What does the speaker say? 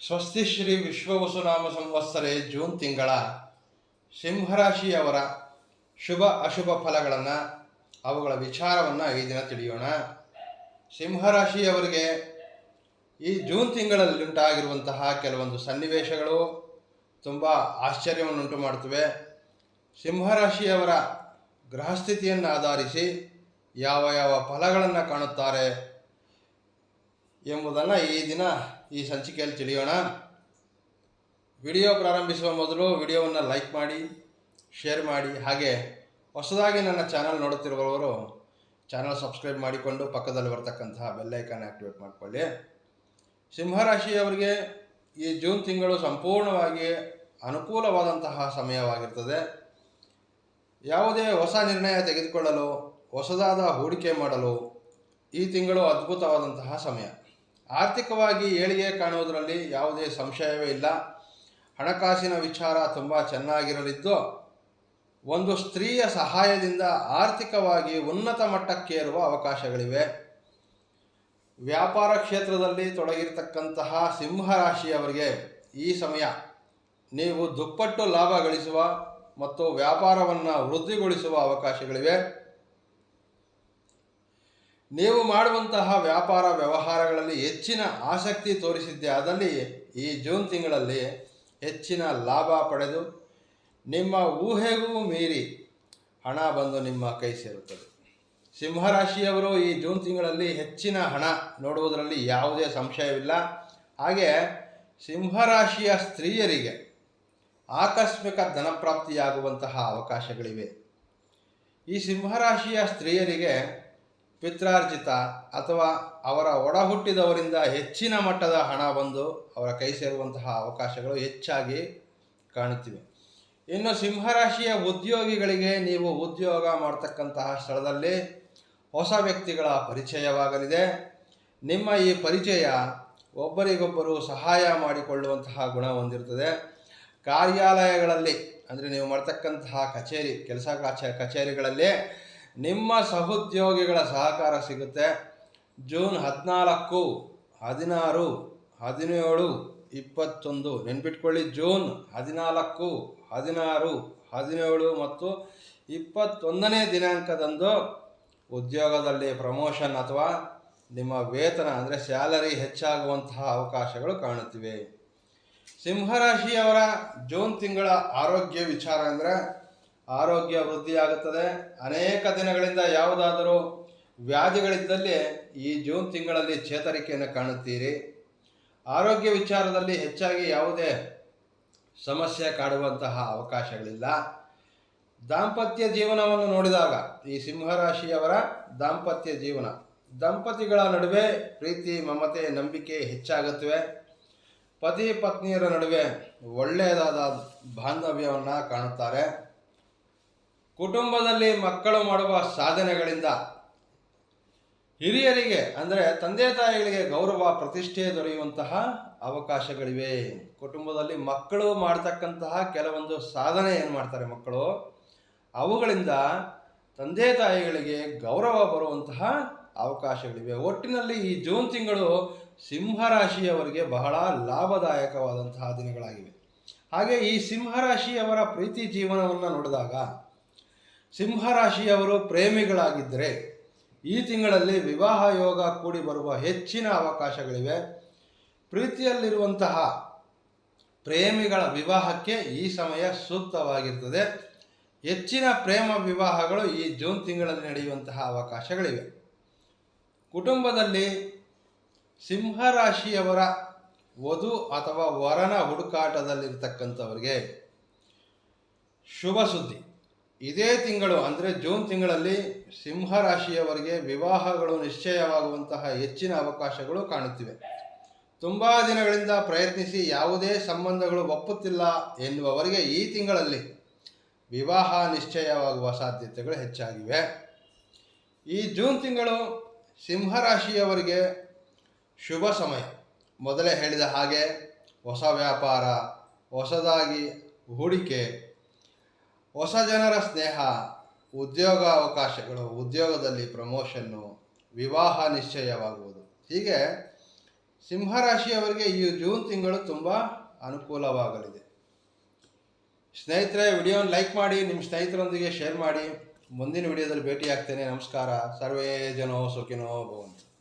ಸ್ವಸ್ತಿ Shri ವಿಶ್ವವಸುನಾಮ ಸಂವತ್ಸರೆ June ತಿಂಗಳ. ಸಿಂಹರಾಶಿಯವರ ಶುಭ ಅಶುಭ ಫಲಗಳನ್ನು, ಅವುಗಳ ವಿಚಾರವನ್ನು ಈ ದಿನ ತಿಳಿಯೋಣ. ಸಿಂಹರಾಶಿಯವರಿಗೆ ಈ ಜೂನ್ ತಿಂಗಳಲ್ಲಿ ಉಂಟಾಗಿರುವಂತಹ ಕೆಲವೊಂದು ಸನ್ನಿವೇಶಗಳು ತುಂಬ ಆಶ್ಚರ್ಯವನ್ನುಂಟು ಮಾಡುತ್ತವೆ. ಸಿಂಹರಾಶಿಯವರ ಗ್ರಹಸ್ಥಿತಿಯನ್ನು ಆಧರಿಸಿ ಯಾವ ಯಾವ ಫಲಗಳನ್ನು ಕಾಣುತ್ತಾರೆ ಎಂಬುದನ್ನು ಈ ದಿನ ಈ ಸಂಚಿಕೆಯಲ್ಲಿ ತಿಳಿಯೋಣ. ವಿಡಿಯೋ ಪ್ರಾರಂಭಿಸುವ ಮೊದಲು ವಿಡಿಯೋವನ್ನು ಲೈಕ್ ಮಾಡಿ, ಶೇರ್ ಮಾಡಿ, ಹಾಗೆ ಹೊಸದಾಗಿ ನನ್ನ ಚಾನಲ್ ನೋಡುತ್ತಿರುವವರು ಚಾನಲ್ ಸಬ್ಸ್ಕ್ರೈಬ್ ಮಾಡಿಕೊಂಡು ಪಕ್ಕದಲ್ಲಿ ಬರ್ತಕ್ಕಂತಹ ಬೆಲ್ಲೈಕನ್ ಆ್ಯಕ್ಟಿವೇಟ್ ಮಾಡಿಕೊಳ್ಳಿ. ಸಿಂಹರಾಶಿಯವರಿಗೆ ಈ ಜೂನ್ ತಿಂಗಳು ಸಂಪೂರ್ಣವಾಗಿ ಅನುಕೂಲವಾದಂತಹ ಸಮಯವಾಗಿರ್ತದೆ. ಯಾವುದೇ ಹೊಸ ನಿರ್ಣಯ ತೆಗೆದುಕೊಳ್ಳಲು, ಹೊಸದಾದ ಹೂಡಿಕೆ ಮಾಡಲು ಈ ತಿಂಗಳು ಅದ್ಭುತವಾದಂತಹ ಸಮಯ. ಆರ್ಥಿಕವಾಗಿ ಏಳಿಗೆ ಕಾಣುವುದರಲ್ಲಿ ಯಾವುದೇ ಸಂಶಯವೇ ಇಲ್ಲ. ಹಣಕಾಸಿನ ವಿಚಾರ ತುಂಬ ಚೆನ್ನಾಗಿರಲಿದ್ದು, ಒಂದು ಸ್ತ್ರೀಯ ಸಹಾಯದಿಂದ ಆರ್ಥಿಕವಾಗಿ ಉನ್ನತ ಮಟ್ಟಕ್ಕೇರುವ ಅವಕಾಶಗಳಿವೆ. ವ್ಯಾಪಾರ ಕ್ಷೇತ್ರದಲ್ಲಿ ತೊಡಗಿರ್ತಕ್ಕಂತಹ ಸಿಂಹರಾಶಿಯವರಿಗೆ ಈ ಸಮಯ ನೀವು ದುಪ್ಪಟ್ಟು ಲಾಭ ಗಳಿಸುವ ಮತ್ತು ವ್ಯಾಪಾರವನ್ನು ವೃದ್ಧಿಗೊಳಿಸುವ ಅವಕಾಶಗಳಿವೆ. ನೀವು ಮಾಡುವಂತಹ ವ್ಯಾಪಾರ ವ್ಯವಹಾರಗಳಲ್ಲಿ ಹೆಚ್ಚಿನ ಆಸಕ್ತಿ ತೋರಿಸಿದ್ದೆ. ಆದಲ್ಲಿ ಈ ಜೂನ್ ತಿಂಗಳಲ್ಲಿ ಹೆಚ್ಚಿನ ಲಾಭ ಪಡೆದು ನಿಮ್ಮ ಊಹೆಗೂ ಮೀರಿ ಹಣ ಬಂದು ನಿಮ್ಮ ಕೈ ಸೇರುತ್ತದೆ. ಸಿಂಹರಾಶಿಯವರು ಈ ಜೂನ್ ತಿಂಗಳಲ್ಲಿ ಹೆಚ್ಚಿನ ಹಣ ನೋಡುವುದರಲ್ಲಿ ಯಾವುದೇ ಸಂಶಯವಿಲ್ಲ. ಹಾಗೆ ಸಿಂಹರಾಶಿಯ ಸ್ತ್ರೀಯರಿಗೆ ಆಕಸ್ಮಿಕ ಧನಪ್ರಾಪ್ತಿಯಾಗುವಂತಹ ಅವಕಾಶಗಳಿವೆ. ಈ ಸಿಂಹರಾಶಿಯ ಸ್ತ್ರೀಯರಿಗೆ ಪಿತ್ರಾರ್ಜಿತ ಅಥವಾ ಅವರ ಒಡಹುಟ್ಟಿದವರಿಂದ ಹೆಚ್ಚಿನ ಮಟ್ಟದ ಹಣ ಬಂದು ಅವರ ಕೈ ಸೇರುವಂತಹ ಅವಕಾಶಗಳು ಹೆಚ್ಚಾಗಿ ಕಾಣುತ್ತಿವೆ. ಇನ್ನು ಸಿಂಹರಾಶಿಯ ಉದ್ಯೋಗಿಗಳಿಗೆ ನೀವು ಉದ್ಯೋಗ ಮಾಡತಕ್ಕಂತಹ ಸ್ಥಳದಲ್ಲಿ ಹೊಸ ವ್ಯಕ್ತಿಗಳ ಪರಿಚಯವಾಗಲಿದೆ. ನಿಮ್ಮ ಈ ಪರಿಚಯ ಒಬ್ಬರಿಗೊಬ್ಬರು ಸಹಾಯ ಮಾಡಿಕೊಳ್ಳುವಂತಹ ಗುಣ ಹೊಂದಿರುತ್ತದೆ. ಕಾರ್ಯಾಲಯಗಳಲ್ಲಿ, ಅಂದರೆ ನೀವು ಮಾಡ್ತಕ್ಕಂತಹ ಕಚೇರಿ, ಕೆಲಸ ಕಚ, ಕಚೇರಿಗಳಲ್ಲಿ ನಿಮ್ಮ ಸಹೋದ್ಯೋಗಿಗಳ ಸಹಕಾರ ಸಿಗುತ್ತೆ. ಜೂನ್ ಹದಿನಾಲ್ಕು, ಹದಿನಾರು, ಹದಿನೇಳು, ಇಪ್ಪತ್ತೊಂದು. ನೆನ್ಪಿಟ್ಕೊಳ್ಳಿ, ಜೂನ್ ಹದಿನಾಲ್ಕು, ಹದಿನಾರು, ಹದಿನೇಳು ಮತ್ತು ಇಪ್ಪತ್ತೊಂದನೇ ದಿನಾಂಕದಂದು ಉದ್ಯೋಗದಲ್ಲಿ ಪ್ರಮೋಷನ್ ಅಥವಾ ನಿಮ್ಮ ವೇತನ ಅಂದರೆ ಸ್ಯಾಲರಿ ಹೆಚ್ಚಾಗುವಂತಹ ಅವಕಾಶಗಳು ಕಾಣುತ್ತಿವೆ. ಸಿಂಹರಾಶಿಯವರ ಜೂನ್ ತಿಂಗಳ ಆರೋಗ್ಯ ವಿಚಾರ ಅಂದರೆ ಆರೋಗ್ಯ ವೃದ್ಧಿಯಾಗುತ್ತದೆ. ಅನೇಕ ದಿನಗಳಿಂದ ಯಾವುದಾದರೂ ವ್ಯಾಧಿಗಳಿದ್ದಲ್ಲಿ ಈ ಜೂನ್ ತಿಂಗಳಲ್ಲಿ ಚೇತರಿಕೆಯನ್ನು ಕಾಣುತ್ತೀರಿ. ಆರೋಗ್ಯ ವಿಚಾರದಲ್ಲಿ ಹೆಚ್ಚಾಗಿ ಯಾವುದೇ ಸಮಸ್ಯೆ ಕಾಡುವಂತಹ ಅವಕಾಶಗಳಿಲ್ಲ. ದಾಂಪತ್ಯ ಜೀವನವನ್ನು ನೋಡಿದಾಗ ಈ ಸಿಂಹರಾಶಿಯವರ ದಾಂಪತ್ಯ ಜೀವನ. ದಂಪತಿಗಳ ನಡುವೆ ಪ್ರೀತಿ, ಮಮತೆ, ನಂಬಿಕೆ ಹೆಚ್ಚಾಗುತ್ತವೆ. ಪತಿ ಪತ್ನಿಯರ ನಡುವೆ ಒಳ್ಳೆಯದಾದ ಬಾಂಧವ್ಯವನ್ನು ಕಾಣುತ್ತಾರೆ. ಕುಟುಂಬದಲ್ಲಿ ಮಕ್ಕಳು ಮಾಡುವ ಸಾಧನೆಗಳಿಂದ ಹಿರಿಯರಿಗೆ, ಅಂದರೆ ತಂದೆ ತಾಯಿಗಳಿಗೆ ಗೌರವ, ಪ್ರತಿಷ್ಠೆ ದೊರೆಯುವಂತಹ ಅವಕಾಶಗಳಿವೆ. ಕುಟುಂಬದಲ್ಲಿ ಮಕ್ಕಳು ಮಾಡ್ತಕ್ಕಂತಹ ಕೆಲವೊಂದು ಸಾಧನೆ ಏನು ಮಾಡ್ತಾರೆ ಮಕ್ಕಳು? ಅವುಗಳಿಂದ ತಂದೆ ತಾಯಿಗಳಿಗೆ ಗೌರವ ಬರುವಂತಹ ಅವಕಾಶಗಳಿವೆ. ಒಟ್ಟಿನಲ್ಲಿ ಈ ಜೂನ್ ತಿಂಗಳು ಸಿಂಹರಾಶಿಯವರಿಗೆ ಬಹಳ ಲಾಭದಾಯಕವಾದಂತಹ ದಿನಗಳಾಗಿವೆ. ಹಾಗೆ ಈ ಸಿಂಹರಾಶಿಯವರ ಪ್ರೀತಿ ಜೀವನವನ್ನು ನೋಡಿದಾಗ ಸಿಂಹರಾಶಿಯವರು ಪ್ರೇಮಿಗಳಾಗಿದ್ದರೆ ಈ ತಿಂಗಳಲ್ಲಿ ವಿವಾಹ ಯೋಗ ಕೂಡಿ ಬರುವ ಹೆಚ್ಚಿನ ಅವಕಾಶಗಳಿವೆ. ಪ್ರೀತಿಯಲ್ಲಿರುವಂತಹ ಪ್ರೇಮಿಗಳ ವಿವಾಹಕ್ಕೆ ಈ ಸಮಯ ಸೂಕ್ತವಾಗಿರ್ತದೆ. ಹೆಚ್ಚಿನ ಪ್ರೇಮ ವಿವಾಹಗಳು ಈ ಜೂನ್ ತಿಂಗಳಲ್ಲಿ ನಡೆಯುವಂತಹ ಅವಕಾಶಗಳಿವೆ. ಕುಟುಂಬದಲ್ಲಿ ಸಿಂಹರಾಶಿಯವರ ವಧು ಅಥವಾ ವರನ ಹುಡುಕಾಟದಲ್ಲಿರ್ತಕ್ಕಂಥವ್ರಿಗೆ ಶುಭ ಸುದ್ದಿ. ಇದೇ ತಿಂಗಳು, ಅಂದರೆ ಜೂನ್ ತಿಂಗಳಲ್ಲಿ ಸಿಂಹರಾಶಿಯವರಿಗೆ ವಿವಾಹಗಳು ನಿಶ್ಚಯವಾಗುವಂತಹ ಹೆಚ್ಚಿನ ಅವಕಾಶಗಳು ಕಾಣುತ್ತಿವೆ. ತುಂಬ ದಿನಗಳಿಂದ ಪ್ರಯತ್ನಿಸಿ ಯಾವುದೇ ಸಂಬಂಧಗಳು ಒಪ್ಪುತ್ತಿಲ್ಲ ಎನ್ನುವವರಿಗೆ ಈ ತಿಂಗಳಲ್ಲಿ ವಿವಾಹ ನಿಶ್ಚಯವಾಗುವ ಸಾಧ್ಯತೆಗಳು ಹೆಚ್ಚಾಗಿವೆ. ಈ ಜೂನ್ ತಿಂಗಳು ಸಿಂಹರಾಶಿಯವರಿಗೆ ಶುಭ ಸಮಯ. ಮೊದಲೇ ಹೇಳಿದ ಹಾಗೆ ಹೊಸ ವ್ಯಾಪಾರ, ಹೊಸದಾಗಿ ಹೂಡಿಕೆ ಹೊಸ ಜನರ ಸ್ನೇಹ ಉದ್ಯೋಗ ಅವಕಾಶಗಳು ಉದ್ಯೋಗದಲ್ಲಿ ಪ್ರಮೋಷನ್ನು, ವಿವಾಹ ನಿಶ್ಚಯವಾಗುವುದು. ಹೀಗೆ ಸಿಂಹರಾಶಿಯವರಿಗೆ ಈ ಜೂನ್ ತಿಂಗಳು ತುಂಬ ಅನುಕೂಲವಾಗಲಿದೆ. ಸ್ನೇಹಿತರೆ, ವಿಡಿಯೋನ ಲೈಕ್ ಮಾಡಿ, ನಿಮ್ಮ ಸ್ನೇಹಿತರೊಂದಿಗೆ ಶೇರ್ ಮಾಡಿ. ಮುಂದಿನ ವಿಡಿಯೋದಲ್ಲಿ ಭೇಟಿಯಾಗ್ತೇನೆ. ನಮಸ್ಕಾರ. ಸರ್ವೇ ಜನೋ ಸುಖಿನೋ ಭವಂತು.